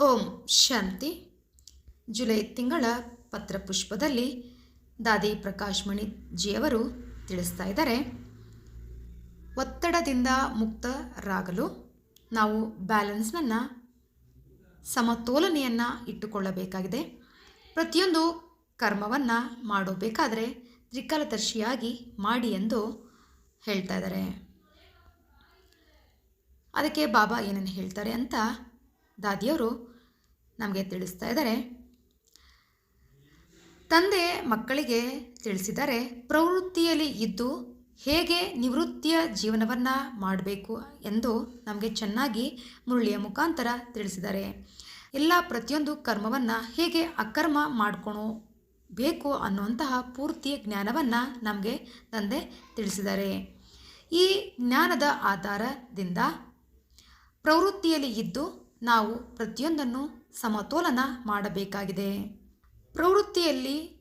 ಓಂ ಶಾಂತಿ. July ತಿಂಗಳ ಪತ್ರಪುಷ್ಪದಲ್ಲಿ ದಾದಿ ಪ್ರಕಾಶ್ ಮಣಿಜಿಯವರು ತಿಳಿಸ್ತಾ ಇದ್ದಾರೆ. ಒತ್ತಡದಿಂದ ಮುಕ್ತರಾಗಲು ನಾವು ಬ್ಯಾಲೆನ್ಸ್ನನ್ನು, ಸಮತೋಲನೆಯನ್ನು ಇಟ್ಟುಕೊಳ್ಳಬೇಕಾಗಿದೆ. ಪ್ರತಿಯೊಂದು ಕರ್ಮವನ್ನು ಮಾಡಬೇಕಾದರೆ ತ್ರಿಕಾಲದರ್ಶಿಯಾಗಿ ಮಾಡಿ ಎಂದು ಹೇಳ್ತಾ ಇದ್ದಾರೆ. ಅದಕ್ಕೆ ಬಾಬಾ ಏನೇನು ಹೇಳ್ತಾರೆ ಅಂತ ದಾದಿಯವರು ನಮಗೆ ತಿಳಿಸ್ತಾ ಇದ್ದಾರೆ. ತಂದೆ ಮಕ್ಕಳಿಗೆ ತಿಳಿಸಿದರೆ, ಪ್ರವೃತ್ತಿಯಲ್ಲಿ ಇದ್ದು ಹೇಗೆ ನಿವೃತ್ತಿಯ ಜೀವನವನ್ನು ಮಾಡಬೇಕು ಎಂದು ನಮಗೆ ಚೆನ್ನಾಗಿ ಮುರಳಿಯ ಮುಖಾಂತರ ತಿಳಿಸಿದ್ದಾರೆ. ಎಲ್ಲ ಪ್ರತಿಯೊಂದು ಕರ್ಮವನ್ನು ಹೇಗೆ ಅಕರ್ಮ ಮಾಡ್ಕೊಳೋ ಬೇಕು ಅನ್ನುವಂತಹ ಪೂರ್ತಿ ಜ್ಞಾನವನ್ನು ನಮಗೆ ತಂದೆ ತಿಳಿಸಿದ್ದಾರೆ. ಈ ಜ್ಞಾನದ ಆಧಾರದಿಂದ ಪ್ರವೃತ್ತಿಯಲ್ಲಿ ಇದ್ದು ನಾವು ಪ್ರತಿಯೊಂದನ್ನು ಸಮತೋಲನ ಮಾಡಬೇಕಾಗಿದೆ. ಪ್ರವೃತ್ತಿಯಲ್ಲಿ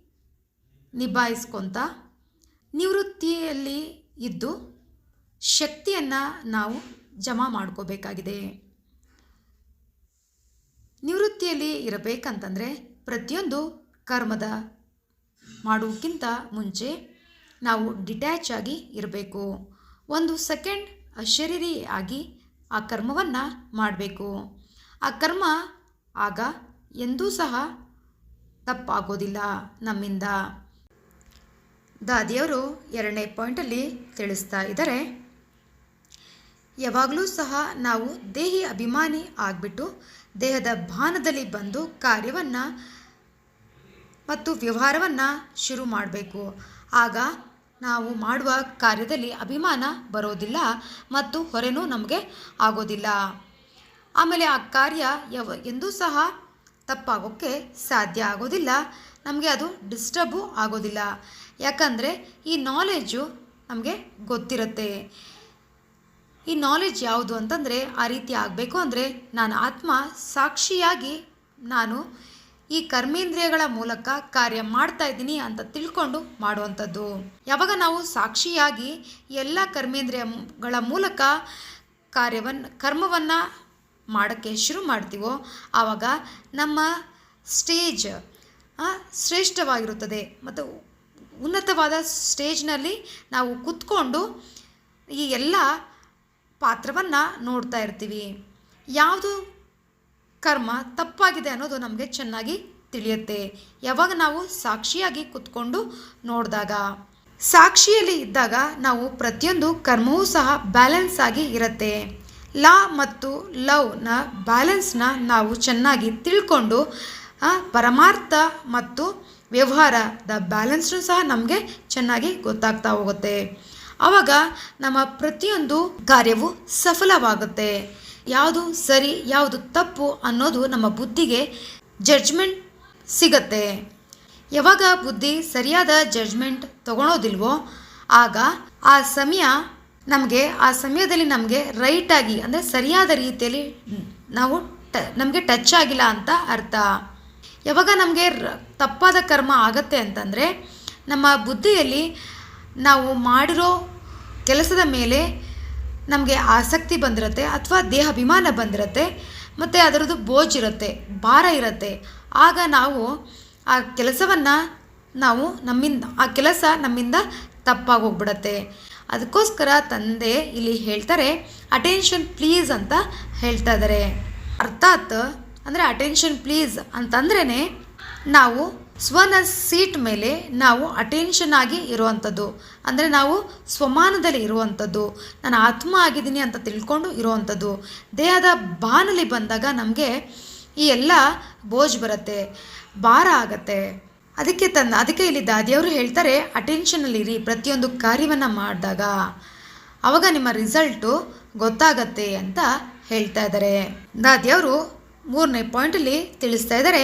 ನಿಭಾಯಿಸ್ಕೊತ ನಿವೃತ್ತಿಯಲ್ಲಿ ಇದ್ದು ಶಕ್ತಿಯನ್ನು ನಾವು ಜಮಾ ಮಾಡ್ಕೋಬೇಕಾಗಿದೆ. ನಿವೃತ್ತಿಯಲ್ಲಿ ಇರಬೇಕಂತಂದರೆ ಪ್ರತಿಯೊಂದು ಕರ್ಮದ ಮಾಡುವುದಕ್ಕಿಂತ ಮುಂಚೆ ನಾವು ಡಿಟ್ಯಾಚ್ ಆಗಿ ಇರಬೇಕು. ಒಂದು ಸೆಕೆಂಡ್ ಅಶರೀರಿ ಆಗಿ ಆ ಕರ್ಮವನ್ನು ಮಾಡಬೇಕು. ಆ ಕರ್ಮ ಆಗ ಎಂದೂ ಸಹ ತಪ್ಪಾಗೋದಿಲ್ಲ ನಮ್ಮಿಂದ. ದಾದಿಯವರು ಎರಡನೇ ಪಾಯಿಂಟಲ್ಲಿ ತಿಳಿಸ್ತಾ ಇದ್ದಾರೆ, ಯಾವಾಗಲೂ ಸಹ ನಾವು ದೇಹಿ ಅಭಿಮಾನಿ ಆಗಿಬಿಟ್ಟು ದೇಹದ ಭಾನದಲ್ಲಿ ಬಂದು ಕಾರ್ಯವನ್ನು ಮತ್ತು ವ್ಯವಹಾರವನ್ನು ಶುರು ಮಾಡಬೇಕು. ಆಗ ನಾವು ಮಾಡುವ ಕಾರ್ಯದಲ್ಲಿ ಅಭಿಮಾನ ಬರೋದಿಲ್ಲ ಮತ್ತು ಹೊರೆನೂ ನಮಗೆ ಆಗೋದಿಲ್ಲ. ಆಮೇಲೆ ಆ ಕಾರ್ಯ ಯಾವ ಎಂದೂ ಸಹ ತಪ್ಪಾಗೋಕ್ಕೆ ಸಾಧ್ಯ ಆಗೋದಿಲ್ಲ. ನಮಗೆ ಅದು ಡಿಸ್ಟರ್ಬು ಆಗೋದಿಲ್ಲ. ಯಾಕಂದರೆ ಈ ನಾಲೆಜು ನಮಗೆ ಗೊತ್ತಿರುತ್ತೆ. ಈ ನಾಲೆಜ್ ಯಾವುದು ಅಂತಂದರೆ ಆ ರೀತಿ ಆಗಬೇಕು ಅಂದರೆ ನಾನು ಆತ್ಮ ಸಾಕ್ಷಿಯಾಗಿ ನಾನು ಈ ಕರ್ಮೇಂದ್ರಿಯಗಳ ಮೂಲಕ ಕಾರ್ಯ ಮಾಡ್ತಾ ಇದ್ದೀನಿ ಅಂತ ತಿಳ್ಕೊಂಡು ಮಾಡುವಂಥದ್ದು. ಯಾವಾಗ ನಾವು ಸಾಕ್ಷಿಯಾಗಿ ಎಲ್ಲ ಕರ್ಮೇಂದ್ರಿಯಗಳ ಮೂಲಕ ಕಾರ್ಯವನ್ನು, ಕರ್ಮವನ್ನು ಮಾಡೋಕ್ಕೆ ಶುರು ಮಾಡ್ತೀವೋ, ಆವಾಗ ನಮ್ಮ ಸ್ಟೇಜ್ ಶ್ರೇಷ್ಠವಾಗಿರುತ್ತದೆ. ಮತ್ತು ಉನ್ನತವಾದ ಸ್ಟೇಜ್ನಲ್ಲಿ ನಾವು ಕುತ್ಕೊಂಡು ಈ ಎಲ್ಲ ಪಾತ್ರವನ್ನು ನೋಡ್ತಾ ಇರ್ತೀವಿ. ಯಾವುದು ಕರ್ಮ ತಪ್ಪಾಗಿದೆ ಅನ್ನೋದು ನಮಗೆ ಚೆನ್ನಾಗಿ ತಿಳಿಯುತ್ತೆ. ಯಾವಾಗ ನಾವು ಸಾಕ್ಷಿಯಾಗಿ ಕುತ್ಕೊಂಡು ನೋಡಿದಾಗ, ಸಾಕ್ಷಿಯಲ್ಲಿ ಇದ್ದಾಗ ನಾವು ಪ್ರತಿಯೊಂದು ಕರ್ಮವೂ ಸಹ ಬ್ಯಾಲೆನ್ಸ್ ಆಗಿ ಇರುತ್ತೆ. ಲಾ ಮತ್ತು ಲವ್ನ ಬ್ಯಾಲೆನ್ಸ್ನ ನಾವು ಚೆನ್ನಾಗಿ ತಿಳ್ಕೊಂಡು ಪರಮಾರ್ಥ ಮತ್ತು ವ್ಯವಹಾರದ ಬ್ಯಾಲೆನ್ಸ್ನು ಸಹ ನಮಗೆ ಚೆನ್ನಾಗಿ ಗೊತ್ತಾಗ್ತಾ ಹೋಗುತ್ತೆ. ಆವಾಗ ನಮ್ಮ ಪ್ರತಿಯೊಂದು ಕಾರ್ಯವು ಸಫಲವಾಗುತ್ತೆ. ಯಾವುದು ಸರಿ, ಯಾವುದು ತಪ್ಪು ಅನ್ನೋದು ನಮ್ಮ ಬುದ್ಧಿಗೆ ಜಡ್ಜ್ಮೆಂಟ್ ಸಿಗತ್ತೆ. ಯಾವಾಗ ಬುದ್ಧಿ ಸರಿಯಾದ ಜಡ್ಜ್ಮೆಂಟ್ ತಗೊಳೋದಿಲ್ವೋ, ಆಗ ಆ ಸಮಯ ನಮಗೆ ಆ ಸಮಯದಲ್ಲಿ ನಮಗೆ ರೈಟಾಗಿ ಅಂದರೆ ಸರಿಯಾದ ರೀತಿಯಲ್ಲಿ ನಾವು ಟ, ನಮಗೆ ಟಚ್ ಆಗಿಲ್ಲ ಅಂತ ಅರ್ಥ. ಯಾವಾಗ ನಮಗೆ ತಪ್ಪಾದ ಕರ್ಮ ಆಗತ್ತೆ ಅಂತಂದರೆ, ನಮ್ಮ ಬುದ್ಧಿಯಲ್ಲಿ ನಾವು ಮಾಡಿರೋ ಕೆಲಸದ ಮೇಲೆ ನಮಗೆ ಆಸಕ್ತಿ ಬಂದಿರುತ್ತೆ, ಅಥವಾ ದೇಹಾಭಿಮಾನ ಬಂದಿರುತ್ತೆ, ಮತ್ತು ಅದರದ್ದು ಬೋಜಿರುತ್ತೆ ಭಾರ ಇರುತ್ತೆ. ಆಗ ನಾವು ಆ ಕೆಲಸವನ್ನು ನಾವು ನಮ್ಮಿಂದ, ಆ ಕೆಲಸ ನಮ್ಮಿಂದ ತಪ್ಪಾಗಿ ಹೋಗ್ಬಿಡತ್ತೆ. ಅದಕ್ಕೋಸ್ಕರ ತಂದೆ ಇಲ್ಲಿ ಹೇಳ್ತಾರೆ ಅಟೆನ್ಷನ್ ಪ್ಲೀಸ್ ಅಂತ ಹೇಳ್ತಾ ಇದ್ದಾರೆ ಅರ್ಥಾತ್ ಅಂದರೆ ಅಟೆನ್ಷನ್ ಪ್ಲೀಸ್ ಅಂತಂದ್ರೇ ನಾವು ಸ್ವನ ಸೀಟ್ ಮೇಲೆ ನಾವು ಅಟೆನ್ಷನ್ ಆಗಿ ಇರುವಂಥದ್ದು. ಅಂದರೆ ನಾವು ಸ್ವಮಾನದಲ್ಲಿ ಇರುವಂಥದ್ದು. ನಾನು ಆತ್ಮ ಆಗಿದ್ದೀನಿ ಅಂತ ತಿಳ್ಕೊಂಡು ಇರುವಂಥದ್ದು. ದೇಹದ ಬಾನಲ್ಲಿ ಬಂದಾಗ ನಮಗೆ ಈ ಎಲ್ಲ ಬೋಜ್ ಬರುತ್ತೆ, ಭಾರ ಆಗತ್ತೆ. ಅದಕ್ಕೆ ತನ್ನ ಅದಕ್ಕೆ ಇಲ್ಲಿ ದಾದಿಯವರು ಹೇಳ್ತಾರೆ ಅಟೆನ್ಷನಲ್ಲಿರಿ ಪ್ರತಿಯೊಂದು ಕಾರ್ಯವನ್ನು ಮಾಡಿದಾಗ ಆವಾಗ ನಿಮ್ಮ ರಿಸಲ್ಟು ಗೊತ್ತಾಗತ್ತೆ ಅಂತ ಹೇಳ್ತಾ ಇದ್ದಾರೆ. ದಾದಿಯವರು ಮೂರನೇ ಪಾಯಿಂಟಲ್ಲಿ ತಿಳಿಸ್ತಾ ಇದ್ದಾರೆ,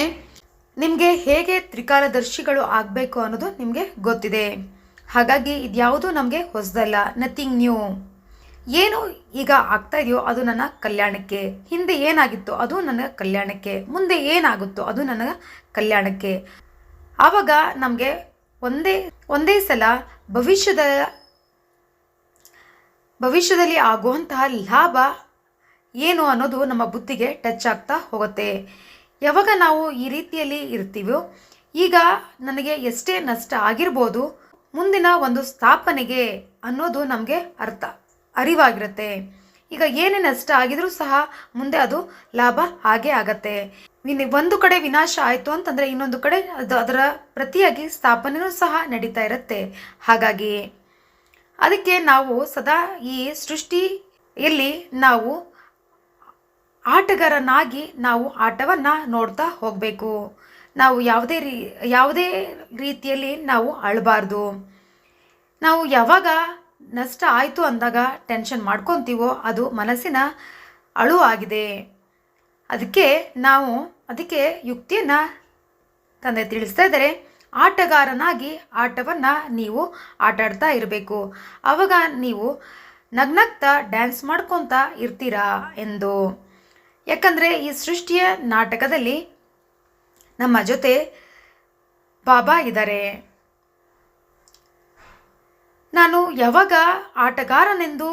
ನಿಮಗೆ ಹೇಗೆ ತ್ರಿಕಾಲದರ್ಶಿಗಳು ಆಗಬೇಕು ಅನ್ನೋದು ನಿಮಗೆ ಗೊತ್ತಿದೆ. ಹಾಗಾಗಿ ಇದ್ಯಾವುದು ನಮಗೆ ಹೊಸದಲ್ಲ ನಥಿಂಗ್ ನ್ಯೂ ಏನು ಈಗ ಆಗ್ತಾ ಇದೆಯೋ ಅದು ನನ್ನ ಕಲ್ಯಾಣಕ್ಕೆ, ಹಿಂದೆ ಏನಾಗಿತ್ತು ಅದು ನನ್ನ ಕಲ್ಯಾಣಕ್ಕೆ, ಮುಂದೆ ಏನಾಗುತ್ತೋ ಅದು ನನ್ನ ಕಲ್ಯಾಣಕ್ಕೆ. ಆವಾಗ ನಮಗೆ ಒಂದೇ ಒಂದೇ ಸಲ ಭವಿಷ್ಯದ, ಭವಿಷ್ಯದಲ್ಲಿ ಆಗುವಂತಹ ಲಾಭ ಏನು ಅನ್ನೋದು ನಮ್ಮ ಬುದ್ಧಿಗೆ ಟಚ್ ಆಗ್ತಾ ಹೋಗುತ್ತೆ. ಯಾವಾಗ ನಾವು ಈ ರೀತಿಯಲ್ಲಿ ಇರ್ತೀವೋ, ಈಗ ನನಗೆ ಎಷ್ಟೇ ನಷ್ಟ ಆಗಿರ್ಬೋದು, ಮುಂದಿನ ಒಂದು ಸ್ಥಾಪನೆಗೆ ಅನ್ನೋದು ನಮಗೆ ಅರ್ಥ, ಅರಿವಾಗಿರುತ್ತೆ. ಈಗ ಏನೇ ನಷ್ಟ ಆಗಿದ್ರೂ ಸಹ ಮುಂದೆ ಅದು ಲಾಭ ಹಾಗೆ ಆಗತ್ತೆ. ಒಂದು ಕಡೆ ವಿನಾಶ ಆಯಿತು ಅಂತಂದರೆ ಇನ್ನೊಂದು ಕಡೆ ಅದು ಅದರ ಪ್ರತಿಯಾಗಿ ಸ್ಥಾಪನೆಯೂ ಸಹ ನಡೀತಾ ಇರುತ್ತೆ. ಹಾಗಾಗಿ ಅದಕ್ಕೆ ನಾವು ಸದಾ ಈ ಸೃಷ್ಟಿಯಲ್ಲಿ ನಾವು ಆಟಗಾರನಾಗಿ ನಾವು ಆಟವನ್ನು ನೋಡ್ತಾ ಹೋಗಬೇಕು. ನಾವು ಯಾವುದೇ ರೀ, ಯಾವುದೇ ರೀತಿಯಲ್ಲಿ ನಾವು ಅಳಬಾರ್ದು. ನಾವು ಯಾವಾಗ ನಷ್ಟ ಆಯಿತು ಅಂದಾಗ ಟೆನ್ಷನ್ ಮಾಡ್ಕೊತೀವೋ ಅದು ಮನಸ್ಸಿನ ಅಳು ಆಗಿದೆ. ಅದಕ್ಕೆ ನಾವು ಅದಕ್ಕೆ ಯುಕ್ತಿಯನ್ನು ತಂದೆ ತಿಳಿಸ್ತಾ ಇದ್ದಾರೆ. ಆಟಗಾರನಾಗಿ ಆಟವನ್ನು ನೀವು ಆಟಾಡ್ತಾ ಇರಬೇಕು. ಆವಾಗ ನೀವು ನಗ್ನಗ್ತಾ ಡ್ಯಾನ್ಸ್ ಮಾಡ್ಕೊತಾ ಇರ್ತೀರಾ ಎಂದು. ಯಾಕಂದರೆ ಈ ಸೃಷ್ಟಿಯ ನಾಟಕದಲ್ಲಿ ನಮ್ಮ ಜೊತೆ ಬಾಬಾ ಇದ್ದಾರೆ. ನಾನು ಯಾವಾಗ ಆಟಗಾರನೆಂದು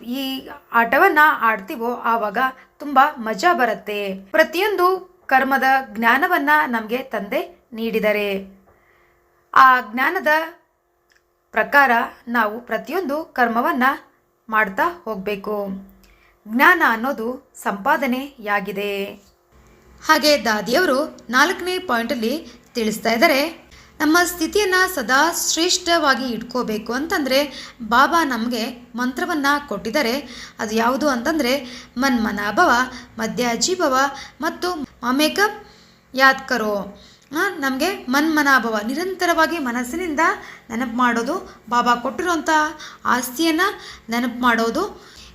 ಈ ಆಟವನ್ನು ಆಡ್ತೀವೋ ಆವಾಗ ತುಂಬ ಮಜಾ ಬರುತ್ತೆ. ಪ್ರತಿಯೊಂದು ಕರ್ಮದ ಜ್ಞಾನವನ್ನು ನಮಗೆ ತಂದೆ ನೀಡಿದರೆ. ಆ ಜ್ಞಾನದ ಪ್ರಕಾರ ನಾವು ಪ್ರತಿಯೊಂದು ಕರ್ಮವನ್ನು ಮಾಡ್ತಾ ಹೋಗಬೇಕು. ಜ್ಞಾನ ಅನ್ನೋದು ಸಂಪಾದನೆಯಾಗಿದೆ. ಹಾಗೆ ದಾದಿಯವರು ನಾಲ್ಕನೇ ಪಾಯಿಂಟಲ್ಲಿ ತಿಳಿಸ್ತಾ ಇದ್ದಾರೆ ನಮ್ಮ ಸ್ಥಿತಿಯನ್ನು ಸದಾ ಶ್ರೇಷ್ಠವಾಗಿ ಇಟ್ಕೋಬೇಕು ಅಂತಂದರೆ ಬಾಬಾ ನಮಗೆ ಮಂತ್ರವನ್ನು ಕೊಟ್ಟಿದ್ದಾರೆ. ಅದು ಯಾವುದು ಅಂತಂದರೆ, ಮನ್ಮನಾಭವ ಮಧ್ಯಾಜೀಭವ ಮತ್ತು ಮಮೇಕ ಯಾತ್ಕರೋ ನಮಗೆ ಮನ್ಮನಾಭವ ನಿರಂತರವಾಗಿ ಮನಸ್ಸಿನಿಂದ ನೆನಪು ಮಾಡೋದು ಬಾಬಾ ಕೊಟ್ಟಿರುವಂಥ ಆಸ್ತಿಯನ್ನು ನೆನಪು ಮಾಡೋದು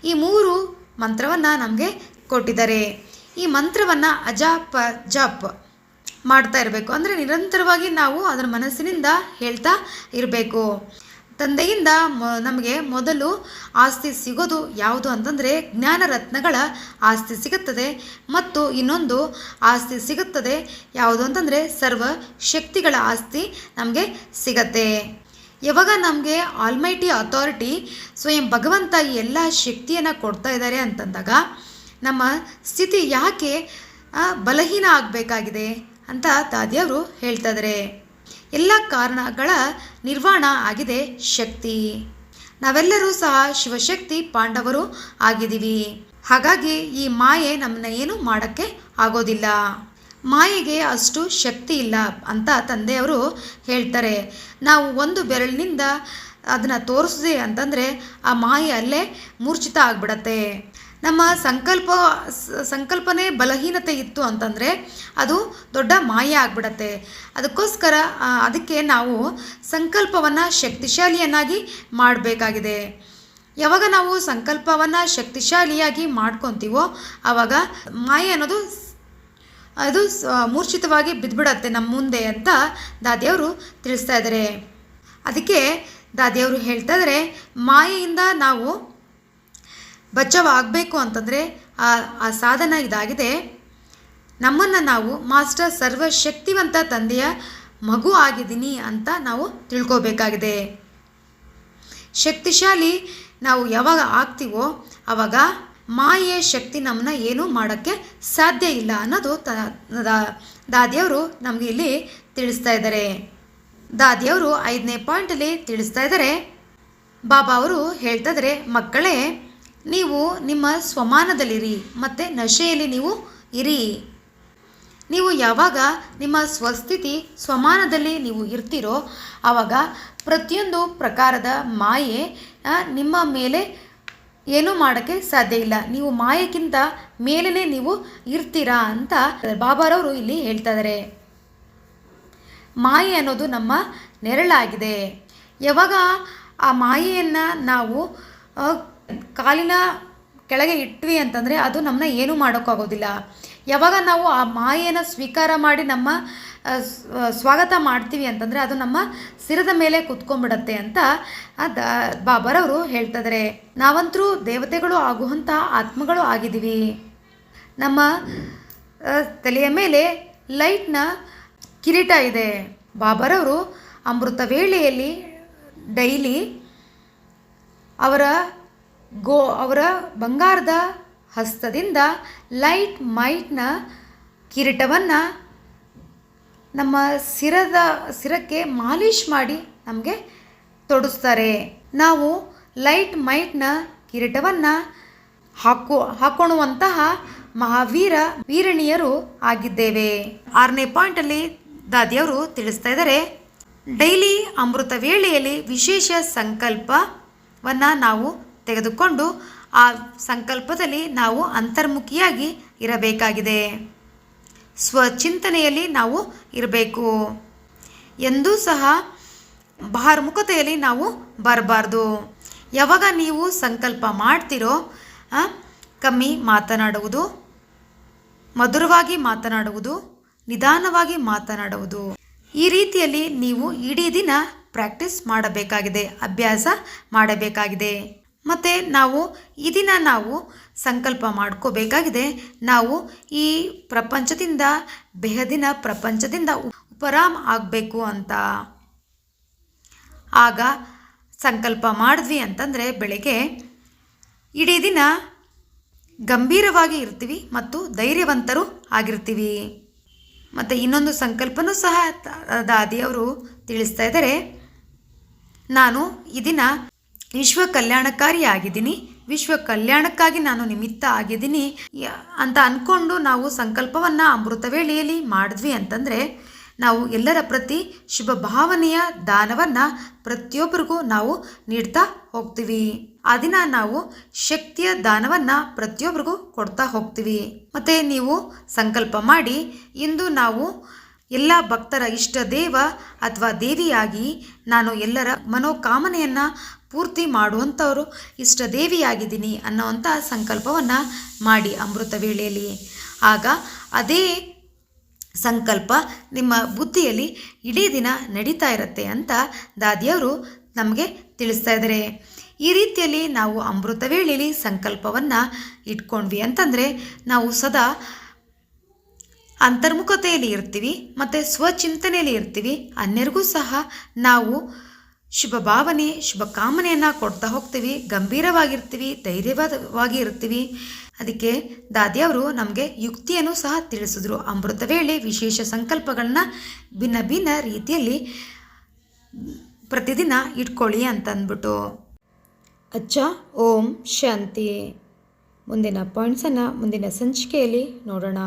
ಈ ಮೂರು ಮಂತ್ರವನ್ನು ನಮಗೆ ಕೊಟ್ಟಿದ್ದಾರೆ. ಈ ಮಂತ್ರವನ್ನು ಅಜಾಪ ಜಪ್ ಮಾಡ್ತಾ ಇರಬೇಕು. ಅಂದರೆ ನಿರಂತರವಾಗಿ ನಾವು ಅದರ ಮನಸ್ಸಿನಿಂದ ಹೇಳ್ತಾ ಇರಬೇಕು. ತಂದೆಯಿಂದ ನಮಗೆ ಮೊದಲು ಆಸ್ತಿ ಸಿಗೋದು ಯಾವುದು ಅಂತಂದರೆ ಜ್ಞಾನ ರತ್ನಗಳ ಆಸ್ತಿ ಸಿಗುತ್ತದೆ ಮತ್ತು ಇನ್ನೊಂದು ಆಸ್ತಿ ಸಿಗುತ್ತದೆ ಯಾವುದು ಅಂತಂದರೆ ಸರ್ವ ಶಕ್ತಿಗಳ ಆಸ್ತಿ ನಮಗೆ ಸಿಗತ್ತೆ. ಯಾವಾಗ ನಮಗೆ ಆಲ್ಮೈಟಿ ಅಥಾರಿಟಿ ಸ್ವಯಂ ಭಗವಂತ ಈ ಎಲ್ಲ ಶಕ್ತಿಯನ್ನು ಕೊಡ್ತಾ ಇದ್ದಾರೆ ಅಂತಂದಾಗ ನಮ್ಮ ಸ್ಥಿತಿ ಯಾಕೆ ಬಲಹೀನ ಆಗಬೇಕಾಗಿದೆ? ಅಂತ ದಾದಿಯವರು ಹೇಳ್ತಾ ಇದ್ದಾರೆ ಎಲ್ಲ ಕಾರಣಗಳ ನಿರ್ವಾಣ ಆಗಿದೆ ಶಕ್ತಿ. ನಾವೆಲ್ಲರೂ ಸಹ ಶಿವಶಕ್ತಿ ಪಾಂಡವರು ಆಗಿದ್ದೀವಿ. ಹಾಗಾಗಿ ಈ ಮಾಯೆ ನಮ್ಮನ್ನ ಏನು ಮಾಡೋಕ್ಕೆ ಆಗೋದಿಲ್ಲ. ಮಾಯೆಗೆ ಅಷ್ಟು ಶಕ್ತಿ ಇಲ್ಲ ಅಂತ ತಂದೆಯವರು ಹೇಳ್ತಾರೆ. ನಾವು ಒಂದು ಬೆರಳಿನಿಂದ ಅದನ್ನು ತೋರಿಸಿದೆ ಅಂತಂದರೆ ಆ ಮಾಯೆ ಅಲ್ಲೇ ಮೂರ್ಛಿತ ಆಗ್ಬಿಡತ್ತೆ. ನಮ್ಮ ಸಂಕಲ್ಪ ಸಂಕಲ್ಪನೆ ಬಲಹೀನತೆ ಇತ್ತು ಅಂತಂದರೆ ಅದು ದೊಡ್ಡ ಮಾಯ ಆಗ್ಬಿಡತ್ತೆ. ಅದಕ್ಕೋಸ್ಕರ ಅದಕ್ಕೆ ನಾವು ಸಂಕಲ್ಪವನ್ನು ಶಕ್ತಿಶಾಲಿಯನ್ನಾಗಿ ಮಾಡಬೇಕಾಗಿದೆ. ಯಾವಾಗ ನಾವು ಸಂಕಲ್ಪವನ್ನು ಶಕ್ತಿಶಾಲಿಯಾಗಿ ಮಾಡ್ಕೊತೀವೋ ಆವಾಗ ಮಾಯೆ ಅನ್ನೋದು ಅದು ಮೂರ್ಛಿತವಾಗಿ ಬಿದ್ದುಬಿಡತ್ತೆ ನಮ್ಮ ಮುಂದೆ ಅಂತ ದಾದಿಯವರು ತಿಳಿಸ್ತಾ ಇದ್ದಾರೆ. ಅದಕ್ಕೆ ದಾದಿಯವರು ಹೇಳ್ತಾ ಇದ್ದಾರೆ, ಮಾಯೆಯಿಂದ ನಾವು ಬಚಾವಾಗಬೇಕು ಅಂತಂದರೆ ಆ ಆ ಸಾಧನ ಇದಾಗಿದೆ. ನಮ್ಮನ್ನು ನಾವು ಮಾಸ್ಟರ್ ಸರ್ವಶಕ್ತಿವಂತ ತಂದೆಯ ಮಗು ಆಗಿದ್ದೀನಿ ಅಂತ ನಾವು ತಿಳ್ಕೋಬೇಕಾಗಿದೆ. ಶಕ್ತಿಶಾಲಿ ನಾವು ಯಾವಾಗ ಆಗ್ತೀವೋ ಆವಾಗ ಮಾಯೆಯ ಶಕ್ತಿ ನಮ್ಮನ್ನ ಏನೂ ಮಾಡೋಕ್ಕೆ ಸಾಧ್ಯ ಇಲ್ಲ ಅನ್ನೋದು ತ ದಾದಿಯವರು ನಮಗೆ ಇಲ್ಲಿ ತಿಳಿಸ್ತಾ ಇದ್ದಾರೆ. ದಾದಿಯವರು ಐದನೇ ಪಾಯಿಂಟಲ್ಲಿ ತಿಳಿಸ್ತಾ ಇದ್ದಾರೆ. ಬಾಬಾ ಅವರು ಹೇಳ್ತಾ ಇದ್ದಾರೆ, ಮಕ್ಕಳೇ ನೀವು ನಿಮ್ಮ ಸ್ವಮಾನದಲ್ಲಿರಿ, ಮತ್ತು ನಶೆಯಲ್ಲಿ ನೀವು ಇರಿ. ನೀವು ಯಾವಾಗ ನಿಮ್ಮ ಸ್ವಸ್ಥಿತಿ ಸ್ವಮಾನದಲ್ಲಿ ನೀವು ಇರ್ತೀರೋ, ಆವಾಗ ಪ್ರತಿಯೊಂದು ಪ್ರಕಾರದ ಮಾಯೆ ನಿಮ್ಮ ಮೇಲೆ ಏನೂ ಮಾಡೋಕ್ಕೆ ಸಾಧ್ಯ ಇಲ್ಲ. ನೀವು ಮಾಯಕ್ಕಿಂತ ಮೇಲೇ ನೀವು ಇರ್ತೀರಾ ಅಂತ ಬಾಬಾರವರು ಇಲ್ಲಿ ಹೇಳ್ತಾ ಇದ್ದಾರೆ. ಮಾಯೆ ಅನ್ನೋದು ನಮ್ಮ ನೆರಳಾಗಿದೆ. ಯಾವಾಗ ಆ ಮಾಯೆಯನ್ನು ನಾವು ಕಾಲಿನ ಕೆಳಗೆ ಇಟ್ವಿ ಅಂತಂದರೆ ಅದು ನಮ್ಮನ್ನ ಏನೂ ಮಾಡೋಕ್ಕಾಗೋದಿಲ್ಲ. ಯಾವಾಗ ನಾವು ಆ ಮಾಯೆಯನ್ನು ಸ್ವೀಕಾರ ಮಾಡಿ ನಮ್ಮ ಸ್ವಾಗತ ಮಾಡ್ತೀವಿ ಅಂತಂದರೆ ಅದು ನಮ್ಮ ಸಿರದ ಮೇಲೆ ಕುತ್ಕೊಂಡ್ಬಿಡತ್ತೆ ಅಂತ ಅದ ಬಾಬರವರು ಹೇಳ್ತಿದ್ದಾರೆ ನಾವಂತರೂ ದೇವತೆಗಳು ಆಗುವಂಥ ಆತ್ಮಗಳು ಆಗಿದ್ದೀವಿ. ನಮ್ಮ ತಲೆಯ ಮೇಲೆ ಲೈಟ್ನ ಕಿರೀಟ ಇದೆ. ಬಾಬರವರು ಅಮೃತ ವೇಳೆಯಲ್ಲಿ ಡೈಲಿ ಅವರ ಗೋ ಅವರ ಬಂಗಾರದ ಹಸ್ತದಿಂದ ಲೈಟ್ ಮೈಟ್ನ ಕಿರೀಟವನ್ನು ನಮ್ಮ ಸಿರದ, ಸಿರಕ್ಕೆ ಮಾಲೀಶ್ ಮಾಡಿ ನಮಗೆ ತೊಡಿಸ್ತಾರೆ. ನಾವು ಲೈಟ್ ಮೈಟ್ನ ಕಿರೀಟವನ್ನು ಹಾಕೋ ಹಾಕೊಳ್ಳುವಂತಹ ಮಹಾವೀರ ವೀರಣಿಯರು ಆಗಿದ್ದೇವೆ. ಆರನೇ ಪಾಯಿಂಟಲ್ಲಿ ದಾದಿಯವರು ತಿಳಿಸ್ತಾ ಇದ್ದಾರೆ, ಡೈಲಿ ಅಮೃತ ವೇಳೆಯಲ್ಲಿ ವಿಶೇಷ ಸಂಕಲ್ಪವನ್ನು ನಾವು ತೆಗೆದುಕೊಂಡು ಆ ಸಂಕಲ್ಪದಲ್ಲಿ ನಾವು ಅಂತರ್ಮುಖಿಯಾಗಿ ಇರಬೇಕಾಗಿದೆ. ಸ್ವಚಿಂತನೆಯಲ್ಲಿ ನಾವು ಇರಬೇಕು. ಎಂದೂ ಸಹ ಬಾರ್ಮುಖತೆಯಲ್ಲಿ ನಾವು ಬರಬಾರ್ದು. ಯಾವಾಗ ನೀವು ಸಂಕಲ್ಪ ಮಾಡ್ತಿರೋ ಕಮ್ಮಿ ಮಾತನಾಡುವುದು, ಮಧುರವಾಗಿ ಮಾತನಾಡುವುದು, ನಿಧಾನವಾಗಿ ಮಾತನಾಡುವುದು. ಈ ರೀತಿಯಲ್ಲಿ ನೀವು ಇಡೀ ದಿನ ಪ್ರಾಕ್ಟೀಸ್ ಮಾಡಬೇಕಾಗಿದೆ, ಅಭ್ಯಾಸ ಮಾಡಬೇಕಾಗಿದೆ. ಮತ್ತು ನಾವು ಇದನ್ನ ದಿನ ನಾವು ಸಂಕಲ್ಪ ಮಾಡ್ಕೋಬೇಕಾಗಿದೆ. ನಾವು ಈ ಪ್ರಪಂಚದಿಂದ, ಬೆಹದಿನ ಪ್ರಪಂಚದಿಂದ ಉಪರಾಮ್ ಆಗಬೇಕು ಅಂತ. ಆಗ ಸಂಕಲ್ಪ ಮಾಡಿದ್ವಿ ಅಂತಂದರೆ ಬೆಳಗ್ಗೆ ಇಡೀ ದಿನ ಗಂಭೀರವಾಗಿ ಇರ್ತೀವಿ ಮತ್ತು ಧೈರ್ಯವಂತರು ಆಗಿರ್ತೀವಿ. ಮತ್ತು ಇನ್ನೊಂದು ಸಂಕಲ್ಪನೂ ಸಹ ದಾದಿಯವರು ತಿಳಿಸ್ತಾ ಇದ್ದಾರೆ. ನಾನು ಈ ದಿನ ವಿಶ್ವ ಕಲ್ಯಾಣಕಾರಿ ಆಗಿದ್ದೀನಿ ವಿಶ್ವ ಕಲ್ಯಾಣಕ್ಕಾಗಿ ನಾನು ನಿಮಿತ್ತ ಆಗಿದ್ದೀನಿ. ಅಂತ ಅಂದ್ಕೊಂಡು ನಾವು ಸಂಕಲ್ಪವನ್ನು ಅಮೃತ ವೇಳೆಯಲ್ಲಿ ಮಾಡಿದ್ವಿ ಅಂತಂದರೆ, ನಾವು ಎಲ್ಲರ ಪ್ರತಿ ಶುಭ ಭಾವನೆಯ ದಾನವನ್ನು ಪ್ರತಿಯೊಬ್ಬರಿಗೂ ನಾವು ನೀಡ್ತಾ ಹೋಗ್ತೀವಿ. ಆ ದಿನ ನಾವು ಶಕ್ತಿಯ ದಾನವನ್ನು ಪ್ರತಿಯೊಬ್ಬರಿಗೂ ಕೊಡ್ತಾ ಹೋಗ್ತೀವಿ. ಮತ್ತು ನೀವು ಸಂಕಲ್ಪ ಮಾಡಿ, ಇಂದು ನಾವು ಎಲ್ಲ ಭಕ್ತರ ಇಷ್ಟ ದೇವ ಅಥವಾ ದೇವಿಯಾಗಿ ನಾನು ಎಲ್ಲರ ಮನೋಕಾಮನೆಯನ್ನು ಪೂರ್ತಿ ಮಾಡುವಂಥವರು ಇಷ್ಟ ದೇವಿಯಾಗಿದ್ದೀನಿ ಅನ್ನೋವಂಥ ಸಂಕಲ್ಪವನ್ನು ಮಾಡಿ ಅಮೃತ ವೇಳೆಯಲ್ಲಿ. ಆಗ ಅದೇ ಸಂಕಲ್ಪ ನಿಮ್ಮ ಬುದ್ಧಿಯಲ್ಲಿ ಇಡೀ ದಿನ ನಡೀತಾ ಇರುತ್ತೆ ಅಂತ ದಾದಿಯವರು ನಮಗೆ ತಿಳಿಸ್ತಾ ಇದ್ದಾರೆ. ಈ ರೀತಿಯಲ್ಲಿ ನಾವು ಅಮೃತ ವೇಳೆಯಲ್ಲಿ ಸಂಕಲ್ಪವನ್ನು ಇಟ್ಕೊಂಡ್ವಿ ಅಂತಂದರೆ ನಾವು ಸದಾ ಅಂತರ್ಮುಖತೆಯಲ್ಲಿ ಇರ್ತೀವಿ ಮತ್ತು ಸ್ವಚಿಂತನೆಯಲ್ಲಿ ಇರ್ತೀವಿ, ಅನ್ಯರಿಗೂ ಸಹ ನಾವು ಶುಭ ಭಾವನೆ ಶುಭ ಕಾಮನೆಯನ್ನು ಕೊಡ್ತಾ ಹೋಗ್ತೀವಿ, ಗಂಭೀರವಾಗಿರ್ತೀವಿ, ಧೈರ್ಯವಾದವಾಗಿ ಇರ್ತೀವಿ. ಅದಕ್ಕೆ ದಾದಿಯವರು ನಮಗೆ ಯುಕ್ತಿಯನ್ನು ಸಹ ತಿಳಿಸಿದ್ರು. ಅಮೃತ ವೇಳೆ ವಿಶೇಷ ಸಂಕಲ್ಪಗಳನ್ನ ಭಿನ್ನ ಭಿನ್ನ ರೀತಿಯಲ್ಲಿ ಪ್ರತಿದಿನ ಇಟ್ಕೊಳ್ಳಿ ಅಂತಂದ್ಬಿಟ್ಟು. ಅಚ್ಚ, ಓಂ, ಶಾಂತಿ. ಮುಂದಿನ ಪಾಯಿಂಟ್ಸನ್ನು ಮುಂದಿನ ಸಂಚಿಕೆಯಲ್ಲಿ ನೋಡೋಣ.